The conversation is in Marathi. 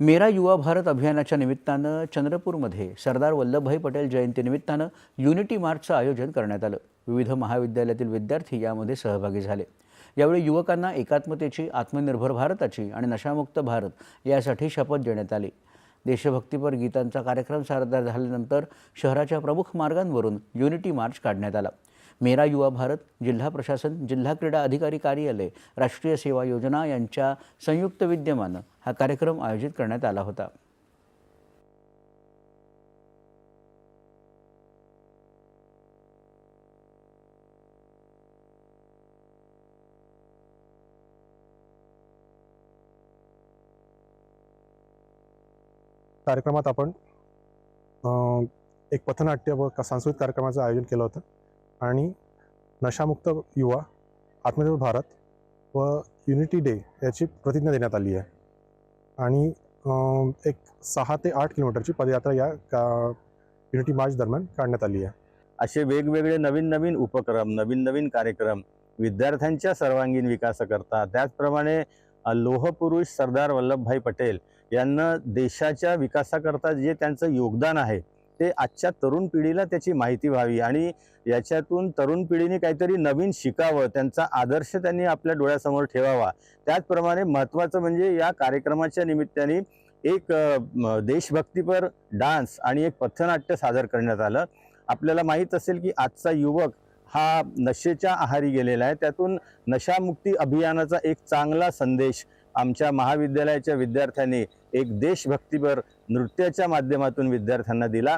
मेरा युवा भारत अभियानाच्या निमित्तानं चंद्रपूरमध्ये सरदार वल्लभभाई पटेल जयंतीनिमित्तानं युनिटी मार्चचं आयोजन करण्यात आलं. विविध महाविद्यालयातील विद्यार्थी यामध्ये सहभागी झाले. यावेळी युवकांना एकात्मतेची आत्मनिर्भर भारताची आणि नशामुक्त भारत यासाठी शपथ देण्यात आली. देशभक्तीपर गीतांचा कार्यक्रम सादर झाल्यानंतर शहराच्या प्रमुख मार्गांवरून युनिटी मार्च काढण्यात आला. मेरा युवा भारत जिल्हा प्रशासन जिल्हा क्रीडा अधिकारी कार्यालय राष्ट्रीय सेवा योजना यांच्या संयुक्त विद्यमानं हा कार्यक्रम आयोजित करण्यात आला होता. कार्यक्रमात आपण एक पथनाट्य व सांस्कृतिक कार्यक्रमाचं आयोजन केलं होतं. आणि नशामुक्त युवा आत्मनिर्भर भारत व युनिटी डे याची प्रतिज्ञा देण्यात आली आहे. आणि एक सहा ते आठ किलोमीटरची पदयात्रा या का युनिटी मार्च दरम्यान काढण्यात आली आहे. असे वेगवेगळे नवीन नवीन उपक्रम नवीन नवीन कार्यक्रम विद्यार्थ्यांच्या सर्वांगीण विकासाकरता त्याचप्रमाणे लोहपुरुष सरदार वल्लभभाई पटेल यांना देशाच्या विकासाकरता जे त्यांचं योगदान आहे ते आजच्या तरुण पिढीला त्याची माहिती व्हावी आणि याच्यातून तरुण पिढीने काहीतरी नवीन शिकावं त्यांचा आदर्श त्यांनी आपल्या डोळ्यासमोर ठेवावा. त्याचप्रमाणे महत्त्वाचं म्हणजे या कार्यक्रमाच्या निमित्ताने एक देशभक्तीपर डान्स आणि एक पथनाट्य सादर करण्यात आलं. आपल्याला माहीत असेल की आजचा युवक हा नशेच्या आहारी गेलेला आहे. त्यातून नशामुक्ती अभियानाचा एक चांगला संदेश आमच्या महाविद्यालयाच्या विद्यार्थ्यांनी एक देशभक्तीपर नृत्याच्या माध्यमातून विद्यार्थ्यांना दिला.